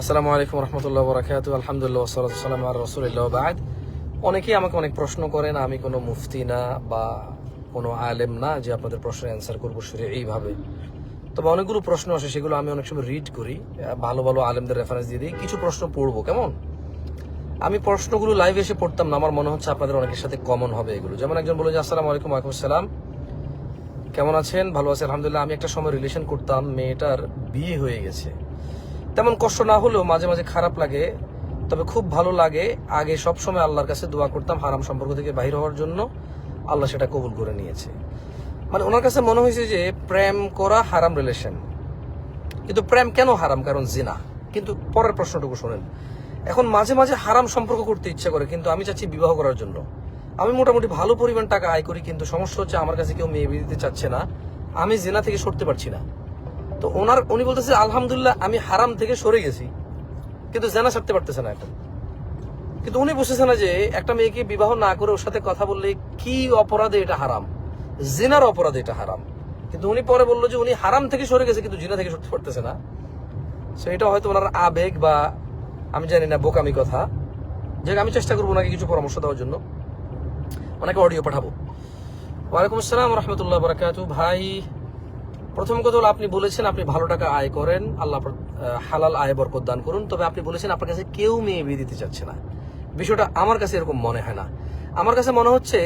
আসসালামু আলাইকুম রহমতুল্লাহ বরাকাত আলহামদুলিল্লাহ সালাম আর রসুলিল্লাহ বাদ। অনেকেই আমাকে অনেক প্রশ্ন করেন, আমি কোনো মুফতি না বা কোনো আলেম না যে আপনাদের প্রশ্নের অ্যান্সার করব সেটা এইভাবে। তবে অনেকগুলো প্রশ্ন আসে, সেগুলো আমি অনেক সময় রিড করি, ভালো ভালো আলেমদের রেফারেন্স দিয়ে দিই, কিছু প্রশ্ন পড়ব, কেমন? আমি প্রশ্নগুলো লাইভ এসে পড়তাম না, আমার মনে হচ্ছে আপনাদের অনেকের সাথে কমন হবে এগুলো। যেমন একজন বলে যে, আসসালামু আলাইকুম ওয়ালাইকুম আসসালাম। কেমন আছেন? ভালো আছি, আলহামদুলিল্লাহ। আমি একটা সময় রিলেশন করতাম, মেয়েটার বিয়ে হয়ে গেছে। তেমন কষ্ট না হলেও মাঝে মাঝে খারাপ লাগে, তবে খুব ভালো লাগে। আগে সব সময় আল্লাহর কাছে দোয়া করতাম, হারাম সম্পর্ক থেকে বাহির হওয়ার জন্য আল্লাহ সেটা কবুল করে নিয়েছে। মানে ওনার কাছে মনে হয়েছে যে প্রেম করা হারাম রিলেশন কিন্তু প্রেম কেন হারাম? কারণ জিনা। কিন্তু পরের প্রশ্নটুকু শোনেন। এখন মাঝে মাঝে হারাম সম্পর্ক করতে ইচ্ছা করে, কিন্তু আমি চাচ্ছি বিবাহ করার জন্য। আমি মোটামুটি ভালো পরিমাণ টাকা আয় করি, কিন্তু সমস্যা হচ্ছে আমার কাছে কেউ মেয়ে বিয়ে দিতে চাচ্ছে না। আমি জেনা থেকে সরতে পারছি না। তো ওনার, উনি বলতেছে, আলহামদুলিল্লাহ, আমি হারাম থেকে সরে গেছি। কিন্তু জেনা ছাড়তে পারতেছে না এখন। কিন্তু উনি বুঝতেছে না যে একটা মেয়েকে বিবাহ না করে ওর সাথে কথা বললে কি অপরাধে এটা হারাম? জিনার অপরাধে এটা হারাম। কিন্তু উনি পরে বলল যে উনি হারাম থেকে সরে গেছে, কিন্তু জিনা থেকে সরতে পারতেছে না। সো এটা হয়তো ওনার আবেগ বা, আমি জানি না, বোকামি কথা। যে আমি চেষ্টা করব ওনাকে কিছু পরামর্শ দেওয়ার জন্য। ওনাকে অডিও পাঠাবো। ওয়ালাইকুম আসসালাম রহমতুল্লাহ বরাকাত। ভাই, প্রথম কথা হলো আপনি বলেছেন আপনি ভালো টাকা আয় করেন, আল্লাহ হালাল আয় বরকত দান করুন। তবে আপনি বলেছেন আপনার কাছে কেউ মেয়ে বিয়ে দিতে চাচ্ছে না। বিষয়টা আমার কাছে এরকম মনে হয় না। আমার কাছে মনে হচ্ছে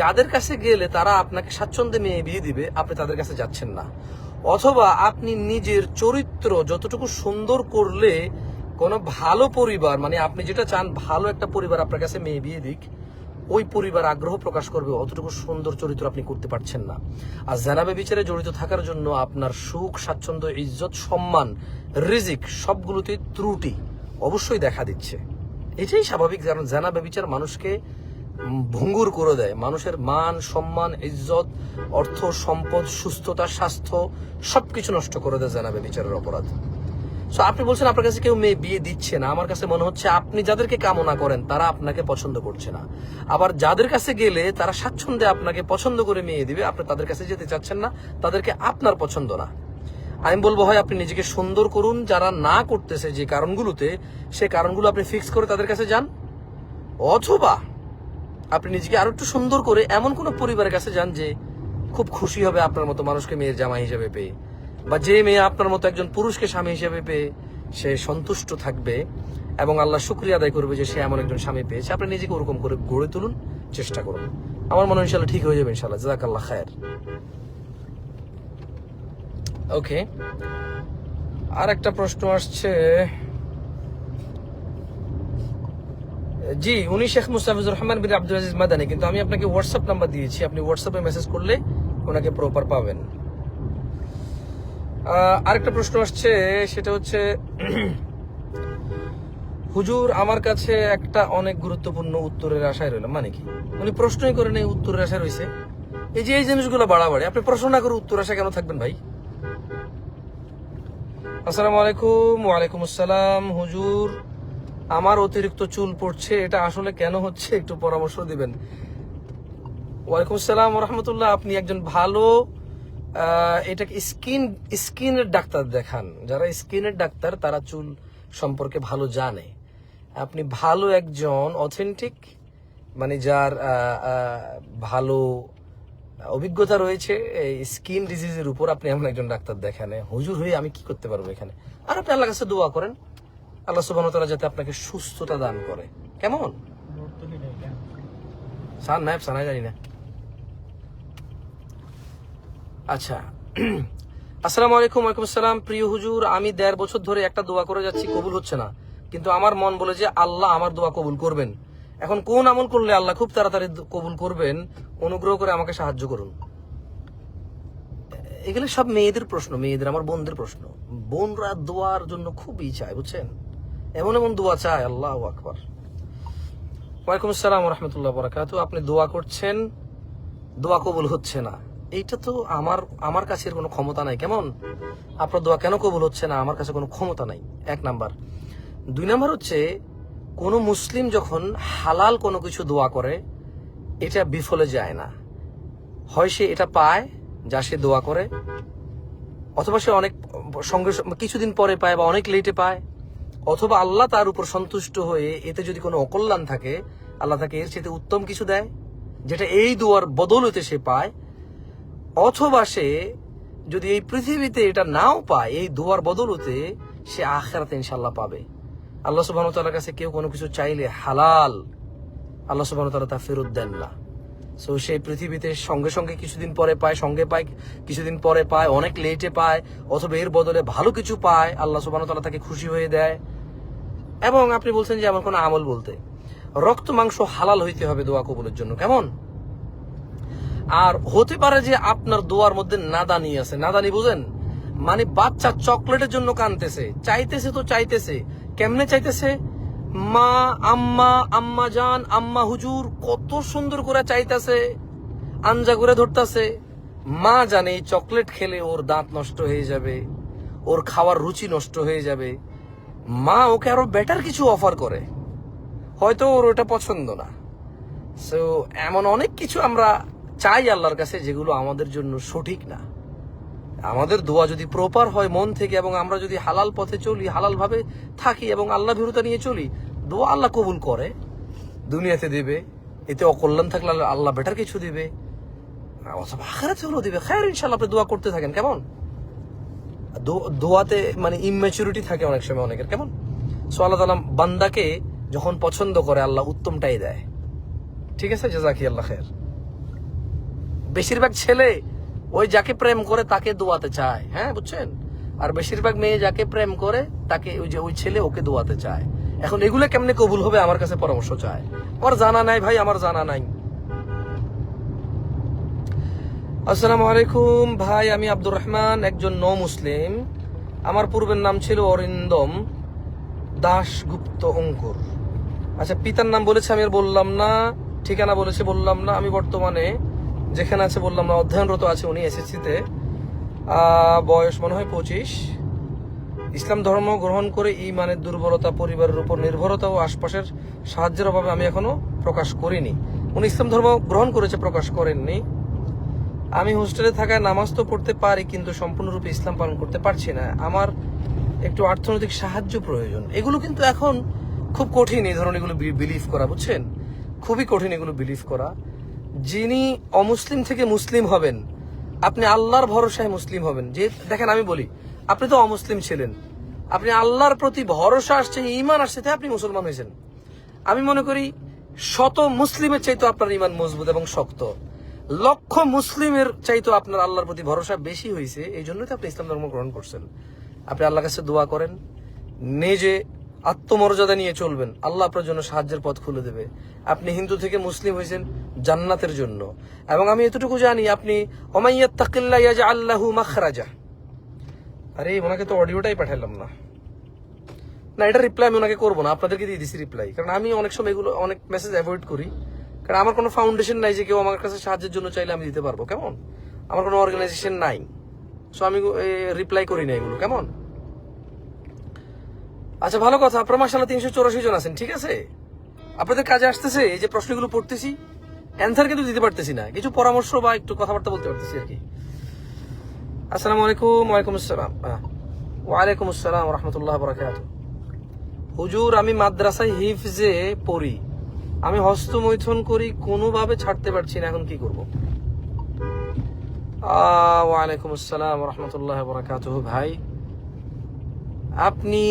যাদের কাছে গেলে তারা আপনাকে স্বাচ্ছন্দ্যে মেয়ে বিয়ে দিবে, আপনি তাদের কাছে যাচ্ছেন না। অথবা আপনি নিজের চরিত্র যতটুকু সুন্দর করলে কোনো ভালো পরিবার মানে আপনি যেটা চান ভালো একটা পরিবার আপনার কাছে মেয়ে বিয়ে দিক ওই পরিবার আগ্রহ প্রকাশ করবে, অতটুকু সুন্দর চরিত্র আপনি করতে পারছেন না। আর জানাবে বিচারে জড়িত থাকার জন্য আপনার সুখ, স্বাচ্ছন্দ্য, ইজ্জত, সম্মান, রিজিক সবগুলোতে ত্রুটি অবশ্যই দেখা দিচ্ছে। এটাই স্বাভাবিক, কারণ জানাবে বিচার মানুষকে ভঙ্গুর করে দেয়। মানুষের মান, সম্মান, ইজ্জত, অর্থ, সম্পদ, সুস্থতা, স্বাস্থ্য সবকিছু নষ্ট করে দেয় জানাবে বিচারের অপরাধ। সো আপনি বলছেন আপনার কাছে কেউ মেয়ে বিয়ে দিচ্ছে না। আমার কাছে মনে হচ্ছে আপনি যাদেরকে কামনা করেন, তারা আপনাকে পছন্দ করছে না। আবার যাদের কাছে গেলে তারা স্বাচ্ছন্দ্যে আপনাকে পছন্দ করে মেয়ে দিবে, আপনি তাদের কাছে যেতে চাচ্ছেন না, তাদেরকে আপনার পছন্দ না। আমি বলব হয় আপনি নিজেকে সুন্দর করুন। যারা না করতেছে যে কারণগুলোতে, সে কারণগুলো আপনি ফিক্স করে তাদের কাছে যান। অথবা আপনি নিজেকে আরও একটু সুন্দর করে এমন কোন পরিবারের কাছে যান যে খুব খুশি হবে আপনার মতো মানুষকে মেয়ের জামাই হিসেবে পেয়ে। বা যে মেয়ে আপনার মতো একজন পুরুষকে স্বামী হিসেবে পেয়ে সে সন্তুষ্ট থাকবে এবং আল্লাহ শুক্রিয়া আদায় করবে যে সে এমন একজন স্বামী পেয়েছে, আপনি নিজেকে ওরকম করে গড়ে তুলুন, চেষ্টা করুন। আমার মনে হয় ঠিক হয়ে যাবে ইনশাল্লাহ জাজাক আল্লাহ খায়ের। ওকে। আর একটা প্রশ্ন আসছে। জি, উনি শেখ মুস্তাফিজুর রহমান বিন আব্দুল আজিজ মাদানি, কিন্তু আমি আপনাকে হোয়াটসঅ্যাপ নাম্বার দিয়েছি। আপনি হোয়াটসঅ্যাপে মেসেজ করলে ওনাকে প্রপার পাবেন। আরেকটা প্রশ্ন আসছে, সেটা হচ্ছে, হুজুর আমার কাছে একটা অনেক গুরুত্বপূর্ণ উত্তরের আশায় রইলাম মানে কি? উনি প্রশ্নই করে নেই উত্তরের আশায় রয়েছে। এই যে এই জিনিসগুলো বাড়াবাড়ি, আপনি প্রশ্ন না করে উত্তর আশা কেন থাকবেন ভাই? আসসালামু আলাইকুম, ওয়ালাইকুম আসসালাম, হুজুর, আমার অতিরিক্ত চুল পড়ছে, এটা আসলে কেন হচ্ছে? একটু পরামর্শ দিবেন। ওয়ালাইকুম আসসালাম রহমতুল্লাহ, আপনি একজন ভালো এটাকে স্কিন স্কিনের ডাক্তার দেখান। যারা স্কিনের ডাক্তার তারা চুল সম্পর্কে ভালো জানে। আপনি ভালো একজন অথেন্টিক মানে যার ভালো অভিজ্ঞতা রয়েছে এই স্কিন ডিজিজের উপর আপনি এমন একজন ডাক্তার দেখানে। হুজুর হয়ে আমি কি করতে পারব এখানে? আর আপনি আল্লাহ কাছে দোয়া করেন। আল্লাহ সুবাহ তাআলা যাতে আপনাকে সুস্থতা দান করে। কেমন? সান নাইব সানাই জানি না। আচ্ছা। আসসালামু আলাইকুম, ওয়ালাইকুম আসসালাম। প্রিয় হুজুর, আমি দেড় বছর ধরে একটা দোয়া করে যাচ্ছি, কবুল হচ্ছে না। কিন্তু আমার মন বলে যে আল্লাহ আমার দোয়া কবুল করবেন। এখন কোন আমল করলে আল্লাহ খুব তাড়াতাড়ি কবুল করবেন, অনুগ্রহ করে আমাকে সাহায্য করুন। এগুলো সব মেয়েদের প্রশ্ন, মেয়েদের, আমার বোনদের প্রশ্ন। বোনরা দোয়ার জন্য খুবই চায়, বুঝছেন? এমন এমন দোয়া চায়, আল্লাহ আকবার। ওয়ালাইকুম আসসালাম রহমতুল্লাহ বরাকাতু আপনি দোয়া করছেন, দোয়া কবুল হচ্ছে না। এইটা তো আমার আমার কাছে কোনো ক্ষমতা নাই, কেমন? আপনার দোয়া কেন কবুল হচ্ছে না? আমার কাছে কোনো ক্ষমতা নাই। এক নাম্বার। দুই নাম্বার হচ্ছে, কোন মুসলিম যখন হালাল কোনো কিছু দোয়া করে, এটা বিফলে যায় না। হয় সে এটা পায়, যা সে দোয়া করে, অথবা সে অনেক সঙ্গে কিছুদিন পরে পায় বা অনেক লেটে পায়, অথবা আল্লাহ তার উপর সন্তুষ্ট হয়ে এতে যদি কোনো অকল্যাণ থাকে, আল্লাহ তাকে এর চেয়ে উত্তম কিছু দেয়, যেটা এই দুয়ার বদলতে সে পায় অথবা সে যদি এই পৃথিবীতে এটা নাও পায়, এই দুয়ার বদলতে সে আখেরাতে ইনশাল্লাহ পাবে। আল্লাহ সুবাহ তালার কাছে কেউ কোনো কিছু চাইলে হালাল, আল্লাহ সুবাহ তালা তা ফেরত দেন না। সো সেই পৃথিবীতে সঙ্গে সঙ্গে কিছুদিন পরে পায়, সঙ্গে পায়, কিছুদিন পরে পায়, অনেক লেটে পায়, অথবা এর বদলে ভালো কিছু পায়, আল্লাহ সুবাহ তালা তাকে খুশি হয়ে দেয়। এবং আপনি বলছেন যে আমার কোনো আমল বলতে। রক্ত মাংস হালাল হইতে হবে দোয়া কবুলের জন্য, কেমন? আর হতে পারে যে আপনার দোয়ার মধ্যে নাদানি আছে। নাদানি বুঝেন? মানে বাচ্চা চকলেটের জন্য কানতেছে। চাইতেছে তো চাইতেছে। কেমনে চাইতেছে? মা, আম্মা আম্মা জান, আম্মা হুজুর, কত সুন্দর করে চাইতেছে। আঞ্জা করে ধরতেছে। মা জানে এই চকলেট খেলে ওর দাঁত নষ্ট হয়ে যাবে। ওর খাওয়ার রুচি নষ্ট হয়ে যাবে। মা ওকে আরও বেটার কিছু অফার করে। হয়তো ওর ওটা পছন্দ না। সো এমন অনেক কিছু আমরা চাই আল্লাহর কাছে যেগুলো আমাদের জন্য সঠিক না। আমাদের দোয়া যদি প্রপার হয় মন থেকে এবং আমরা যদি হালাল পথে চলি হালাল ভাবে থাকি এবং আল্লাহ ভীরতা নিয়ে চলি, দোয়া আল্লাহ কবুল করে। দুনিয়াতে দিবে, এতে অকল্যাণ থাকলে আল্লাহ- বেটার কিছু দিবে। অথবা আখেরাতে হলেও দিবে। খায়ের ইনশাল্লাহ দোয়া করতে থাকেন, কেমন? দোয়াতে মানে ইম্যাচুরিটি থাকে অনেক সময় অনেকের, কেমন? সো আল্লাহ তালা বান্দাকে যখন পছন্দ করে, আল্লাহ উত্তমটাই দেয়। ঠিক আছে? জাজাকি আল্লাহ খের বেশিরভাগ ছেলে ওই যাকে প্রেম করে তাকে দোয়াতে চায় হ্যাঁ বুঝছেন? আর বেশিরভাগ মেয়ে যাকে প্রেম করে তাকে ওই যে ওই ছেলে ওকে দোয়াতে চায়। এখন এগুলো কেমনে কবুল হবে আমার কাছে পরামর্শ চায়। আমার জানা নাই ভাই, আমার জানা নাই। আসসালামু আলাইকুম ভাই, আমি আব্দুর রহমান, একজন ন মুসলিম আমার পূর্বের নাম ছিল অরিন্দম দাশগুপ্ত অঙ্কুর। আচ্ছা পিতার নাম বলেছে, আমি আর বললাম না। ঠিকানা বলেছে, বললাম না। আমি বর্তমানে যেখানে আছে বললাম না, অধ্যয়নরত আছে উনি এসএসসিতে বয়স মনে হয় পঁচিশ। ইসলাম ধর্ম গ্রহণ করে ইমানের দুর্বলতা পরিবারের উপর নির্ভরতা ও আশপাশের সাহায্যের অভাবে আমি এখনও প্রকাশ করিনি। উনি ইসলাম ধর্ম গ্রহণ করেছে, প্রকাশ করেননি। আমি হোস্টেলে থাকায় নামাজ তো পড়তে পারি, কিন্তু সম্পূর্ণরূপে ইসলাম পালন করতে পারছি না। আমার একটু অর্থনৈতিক সাহায্য প্রয়োজন। এগুলো কিন্তু এখন খুব কঠিন, এই ধরনের এগুলো বিলিভ করা, বুঝছেন? খুবই কঠিন এগুলো বিলিভ করা। যিনি অমুসলিম থেকে মুসলিম হবেন, আপনি আল্লাহর ভরসায় মুসলিম হবেন। যে, দেখেন আমি বলি, আপনি তো অমুসলিম ছিলেন। আপনি আল্লাহর প্রতি ভরসা আসছে ইমান আসছে, তাই আপনি মুসলমান হয়েছেন। আমি মনে করি, শত মুসলিমের চাইতো আপনার ইমান মজবুত এবং শক্ত। লক্ষ মুসলিমের চাইতো আপনার আল্লাহর প্রতি ভরসা বেশি হয়েছে, এই জন্যই তো আপনি ইসলাম ধর্ম গ্রহণ করছেন। আপনি আল্লাহর কাছে দোয়া করেন, নিজে আত্মমর্যাদা নিয়ে চলবেন। আল্লাহ আপনার জন্য সাহায্যের পথ খুলে দেবে। আপনি হিন্দু থেকে মুসলিম হয়েছেন, জান্নাতের জন্য। এবং আমি এতটুকু জানি, আপনি আল্লাহু মাখরাজা। আরে, ওনাকে তো অডিওটাই পাঠালাম না। না, এটা রিপ্লাই আমি ওনাকে করব না, আপনাদেরকে দিয়ে দিছি রিপ্লাই কারণ আমি অনেক সময় এগুলো, অনেক মেসেজ অ্যাভয়েড করি। কারণ আমার কোনো ফাউন্ডেশন নাই যে কেউ আমার কাছে সাহায্যের জন্য চাইলে আমি দিতে পারব। কেমন? আমার কোনো অর্গানাইজেশন নাই। সো আমি রিপ্লাই করি না এগুলো, কেমন? আচ্ছা ভালো কথা। আপনার মাসাল্লাহ তিনশো চৌরাশি জন আছেন, ঠিক আছে? আপনাদের কাজে আসতেছে, এই যে প্রশ্নগুলো পড়তেছি। অ্যান্সার কিন্তু দিতে পারতেছি না। কিছু পরামর্শ বা একটু কথাবার্তা বলতে পারতেছি আর কি। আসসালামু আলাইকুম, ওয়ালাইকুম আসসালাম। ওয়ালাইকুম আসসালাম রহমতুল্লাহ বরাকাত হুজুর, আমি মাদ্রাসায় হিফজে পড়ি। আমি হস্তমৈথুন করি, কোনোভাবে ছাড়তে পারছি না, এখন কি করব? ওয়ালাইকুম আসসালাম রহমতুল্লাহ বরাকাত ভাই। আপনি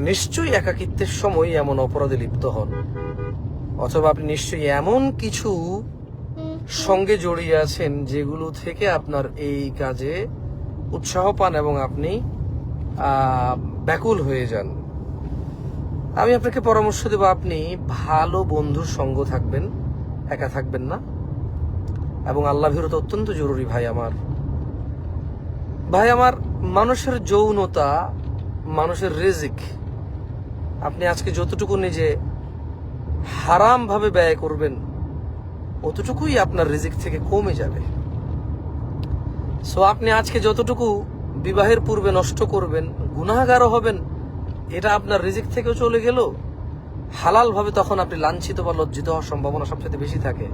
নিশ্চয়ই একাকিত্বের সময় এমন অপরাধে লিপ্ত হন। অথবা আপনি নিশ্চয়ই এমন কিছু সঙ্গে জড়িয়ে আছেন যেগুলো থেকে আপনার এই কাজে উৎসাহ পান এবং আপনি ব্যাকুল হয়ে যান। আমি আপনাকে পরামর্শ দেব, আপনি ভালো বন্ধুর সঙ্গ থাকবেন, একা থাকবেন না। এবং আল্লাহ ভীরত অত্যন্ত জরুরি ভাই আমার। ভাই আমার, মানুষের যৌনতা মানুষের রেজিক, আপনি আজকে যতটুকু নিজে হারাম ভাবে ব্যয় করবেন, অতটুকুই আপনার রিজিক থেকে কমে যাবে। সো আপনি আজকে যতটুকু বিবাহের পূর্বে নষ্ট করবেন, গুনাহগারও হবেন, এটা আপনার রিজিক থেকেও চলে গেল। হালাল ভাবে তখন আপনি লাঞ্ছিত বা লজ্জিত হওয়ার সম্ভাবনা সবচেয়ে বেশি থাকে।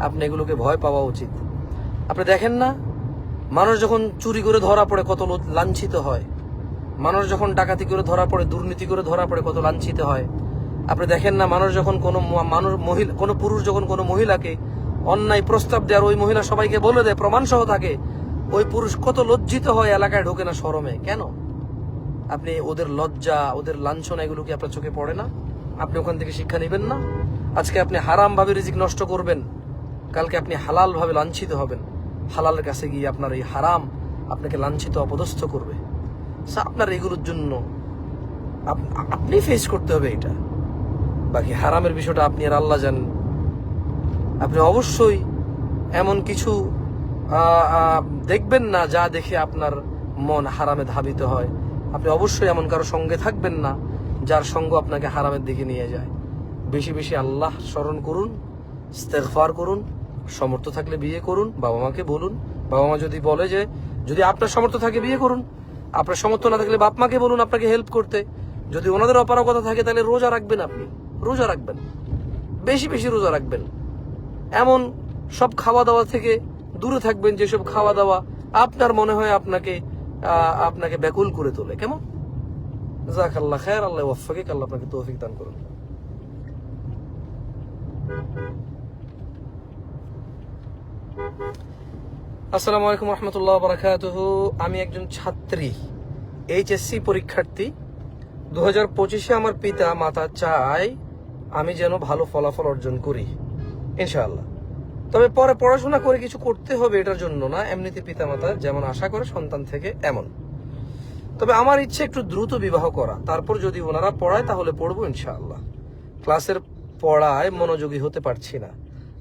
আপনি এগুলোকে ভয় পাওয়া উচিত। আপনি দেখেন না, মানুষ যখন চুরি করে ধরা পড়ে, কত লাঞ্ছিত হয়। মানুষ যখন ডাকাতি করে ধরা পড়ে, দুর্নীতি করে ধরা পড়ে, কত লাঞ্ছিত হয়। আপনি দেখেন না, মানুষ যখন কোনো মানুষ, মহিলা, কোনো পুরুষ যখন কোনো মহিলাকে অন্যায় প্রস্তাব দেওয়ার ওই মহিলা সবাইকে বলে দেয় প্রমাণ সহ থাকে, ওই পুরুষ কত লজ্জিত হয়, এলাকায় ঢোকে না শরমে কেন? আপনি ওদের লজ্জা, ওদের লাঞ্ছনা, এগুলো কি আপনার চোখে পড়ে না? আপনি ওখান থেকে শিক্ষা নেবেন না? আজকে আপনি হারাম ভাবে রিজিক নষ্ট করবেন। কালকে আপনি হালাল ভাবে লাঞ্ছিত হবেন। হালালের কাছে গিয়ে আপনার এই হারাম আপনাকে লাঞ্ছিত, অপদস্থ করবে। আপনার এগুলোর জন্য। আপনি ফেস করতে হবে এটা। বাকি হারামের বিষয়টা আপনি আর আল্লাহ জানেন। আপনি অবশ্যই এমন কিছু দেখবেন না যা দেখে আপনার মন হারামে ধাবিত হয়। আপনি অবশ্যই এমন কারও সঙ্গে থাকবেন না যার সঙ্গ আপনাকে হারামের দিকে নিয়ে যায়। বেশি বেশি আল্লাহ স্মরণ করুন, ইস্তেগফার করুন, সমর্থ থাকলে বিয়ে করুন বাবা মাকে বলুন। বাবা মা যদি বলে যে, যদি আপনার সমর্থ থাকে বিয়ে করুন। আপনার সমর্থ না থাকলে বাপ মাকে বলুন আপনাকে হেল্প করতে। যদি ওনাদের অপারগতা থাকে, তাহলে রোজা রাখবেন আপনি। রোজা রাখবেন। বেশি বেশি রোজা রাখবেন। এমন সব খাওয়া দাওয়া থেকে দূরে থাকবেন যেসব খাওয়া দাওয়া আপনার মনে হয় আপনাকে আপনাকে ব্যাকুল করে তোলে। কেমন? জাক আল্লাহ খায়ের, আল্লাহ ওয়াফাকিক আল্লাহ আপনাকে তৌফিক দান করুন। আসসালামু আলাইকুম রহমতুল্লাহ আমি একজন ছাত্রী, এইচএসসি পরীক্ষার্থী। দু হাজার পঁচিশে আমার পিতা মাতা চায় আমি যেন ভালো ফলাফল অর্জন করি, ইনশাআল্লাহ। তবে পরে পড়াশোনা করে কিছু করতে হবে এটার জন্য না, এমনিতে পিতা মাতা যেমন আশা করে সন্তান থেকে এমন। তবে আমার ইচ্ছে একটু দ্রুত বিবাহ করা, তারপর যদি ওনারা পড়ায় তাহলে পড়ব ইনশাআল্লাহ। ক্লাসের পড়ায় মনোযোগী হতে পারছি না।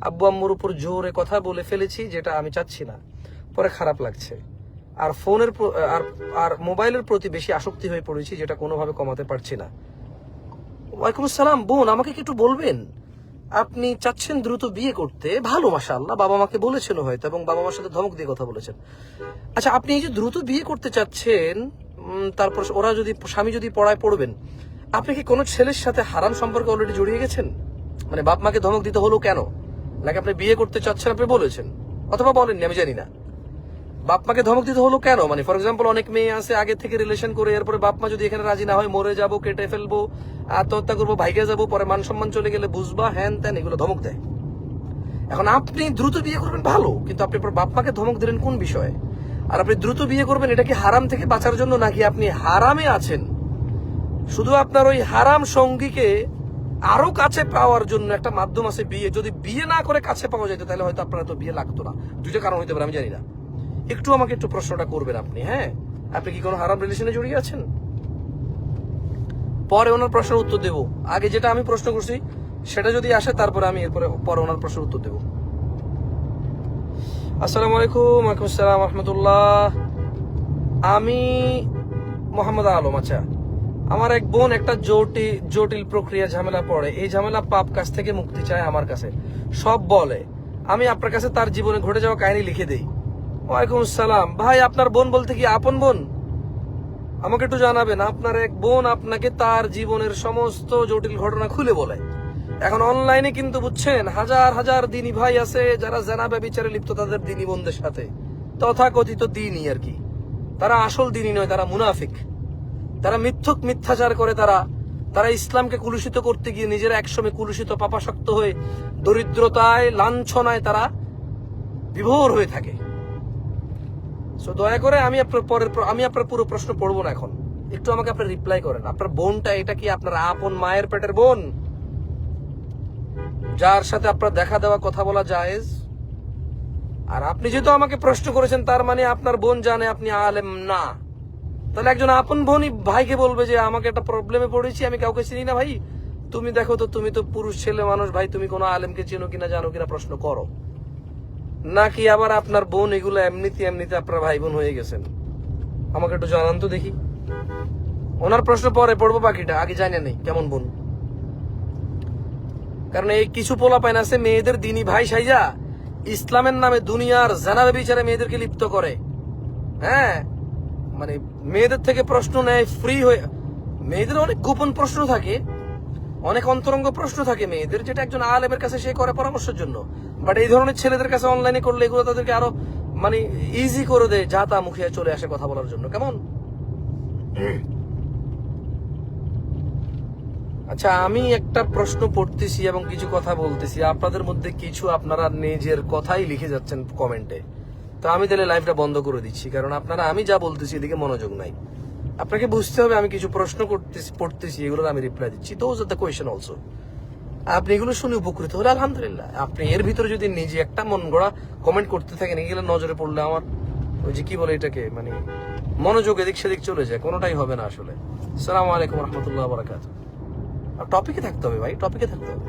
আব্বু আম্মুর উপর জোরে কথা বলে ফেলেছি, যেটা আমি চাচ্ছি না। পরে খারাপ লাগছে। আর ফোনের আর আর মোবাইলের প্রতি বেশি আসক্তি হয়ে পড়েছি, যেটা কোনোভাবে কমাতে পারছি না। ওয়ালাইকুম আসসালাম, বোন, আমাকে কি একটু বলবেন? আপনি চাচ্ছেন দ্রুত বিয়ে করতে। ভালো, মাশাআল্লাহ, বাবা মাকে বলেছেন হয়তো, এবং বাবা মার সাথে ধমক দিয়ে কথা বলেছেন। আচ্ছা আপনি এই যে দ্রুত বিয়ে করতে চাচ্ছেন তারপর ওরা যদি, স্বামী যদি পড়ায় পড়বেন, আপনি কি কোনো ছেলের সাথে হারাম সম্পর্কে অলরেডি জড়িয়ে গেছেন? মানে বাপ মাকে ধমক দিতে হলো কেন? নাকি আপনি বিয়ে করতে চাচ্ছেন, আপনি বলেছেন? অথবা বলেননি, আমি জানি না। বাপ মাকে ধমক দিতে হলো কেন? মানে ফর এক্সাম্পল অনেক মেয়ে আছে, আগে থেকে রিলেশন করে, এরপরে বাপমা যদি এখানে রাজি না হয়, মরে যাব, কেটে ফেলব, আত্মহত্যা করব, ভাইকে যাব, পরে মান সম্মান চলে গেলে বুঝবা, হ্যান ত্যান, এগুলো ধমক দেয়। এখন আপনি দ্রুত বিয়ে করবেন ভালো, কিন্তু আপনি আপনার বাপ ধমক দিলেন কোন বিষয়ে? আর আপনি দ্রুত বিয়ে করবেন এটা কি হারাম থেকে বাঁচার জন্য নাকি আপনি হারামে আছেন? শুধু আপনার ওই হারাম সঙ্গীকে আরও কাছে পাওয়ার জন্য একটা মাধ্যম আছে বিয়ে। যদি বিয়ে না করে কাছে পাওয়া যেত, তাহলে হয়তো আপনার তো বিয়ে লাগতো না। দুইটা কারণ হইতে পারে, আমি জানি না। একটু আমাকে একটু প্রশ্নটা করবেন আপনি হ্যাঁ? আপনি কি কোনো হারাম রিলেশনে জড়িয়ে আছেন? পরে ওনার প্রশ্নের উত্তর দেব। আগে যেটা আমি প্রশ্ন করছি, সেটা যদি আসে, তারপরে আমি এরপরে, পরে ওনার প্রশ্নের উত্তর দেব। আসসালামু আলাইকুম, ওয়ালাইকুম আসসালাম, রহমতুল্লাহ। আমি মোহাম্মদ আলম আচ্ছা। আমার এক বোন একটা জটিল জটিল প্রক্রিয়া ঝামেলা পড়ে। এই ঝামেলা পাপ কাছ থেকে মুক্তি চায় আমার কাছে। সব বলে। আমি আপনার কাছে তার জীবনে ঘটে যাওয়া কাহিনী লিখে দেই। ওয়ালাইকুম আসসালাম। ভাই, আপনার বোন বলতে কি আপন বোন? আমাকে একটু জানাবেন, আপনার এক বোন আপনাকে তার জীবনের সমস্ত জটিল ঘটনা খুলে বলে। এখন অনলাইনে কিন্তু বুঝছেন, হাজার হাজার দিনী ভাই আছে যারা জানা ব্যবিচারে লিপ্ত তাদের দিনী বোনদের সাথে। তথাকথিত দিনই আর কি। তারা আসল দিনই নয়, তারা মুনাফিক। তারা মিথ্যক মিথ্যাচার করে তারা। তারা ইসলামকে কুলুষিত করতে গিয়ে নিজেরা একসময় কুলুষিত পাপাসক্ত হয়ে, দরিদ্রতায়, লাঞ্ছনায় তারা বিভোর হয়ে থাকে। সো দয়া করে আমি আপনার পরের আমি আপনার পুরো প্রশ্ন পড়ব না এখন। একটু আমাকে আপনি রিপ্লাই করেন। আপনার বোনটা এটা কি আপনার আপন মায়ের পেটের বোন? যার সাথে আপনার দেখা দেওয়া, কথা বলা জায়েজ? আর আপনি যেহেতু আমাকে প্রশ্ন করেছেন, তার মানে আপনার বোন জানে আপনি আলেম না। তাহলে একজন আপন বোনই ভাইকে বলবে যে, আমাকে একটা প্রবলেমে পড়েছি, আমি কাউকে চিনি না ভাই। তুমি দেখো তো, তুমি তো পুরুষ ছেলে মানুষ, ভাই, তুমি কোনো আলেমকে চেনো কিনা, জানো কিনা, প্রশ্ন করো। নাকি আবার আপনার বোন এগুলো এমনিতে এমনিতে আপনার ভাই বোন হয়ে গেছেন? আমাকে একটু জানান তো দেখি। ওনার প্রশ্ন পরে পড়ব বাকিটা, আগে জানি নেই, কেমন বোন? কারণ এই কিছু পোলা পাইন আছে, মেয়েদের দিনই ভাই সাইজা, ইসলামের নামে দুনিয়ার জানাবে বিচারে মেয়েদেরকে লিপ্ত করে। হ্যাঁ? মানে মেয়েদের থেকে প্রশ্ন নেয় ফ্রি হয়ে মেয়েদের অনেক গোপন প্রশ্ন থাকে। অনেক অন্তরঙ্গ প্রশ্ন থাকে মেয়েদের যেটা একজন আলেমের কাছে সে করে পরামর্শের জন্য। বাট এই ধরনের ছেলেদের কাছে অনলাইনে করলে এগুলো তাদেরকে আরও মানে ইজি করে দেয় যা তা মুখে চলে আসে কথা বলার জন্য। কেমন? আচ্ছা আমি একটা প্রশ্ন পড়তেছি এবং কিছু কথা বলতেছি। আপনাদের মধ্যে কিছু আপনারা নিজের কথাই লিখে যাচ্ছেন কমেন্টে তো আমি তাহলে লাইভটা বন্ধ করে দিচ্ছি কারণ আপনারা আমি যা বলতেছি এদিকে মনোযোগ নাই। আপনাকে বুঝতে হবে, আমি কিছু প্রশ্ন করতেছি, পড়তেছি, এগুলোর আমি রিপ্লাই দিচ্ছি। Those are the question also আপনি এগুলো শুনে উপকৃত হলে আলহামদুলিল্লাহ। আপনি এর ভিতরে যদি নিজে একটা মন গড়া কমেন্ট করতে থাকেন, এগুলো নজরে পড়লে আমার ওই যে কি বলে এটাকে মানে মনোযোগ এদিক সেদিক চলে যায়, কোনোটাই হবে না আসলে। সালাম আলাইকুম রহমতুল্লাহ বারাকাত আর টপিকে থাকতে হবে ভাই টপিকে থাকতে হবে।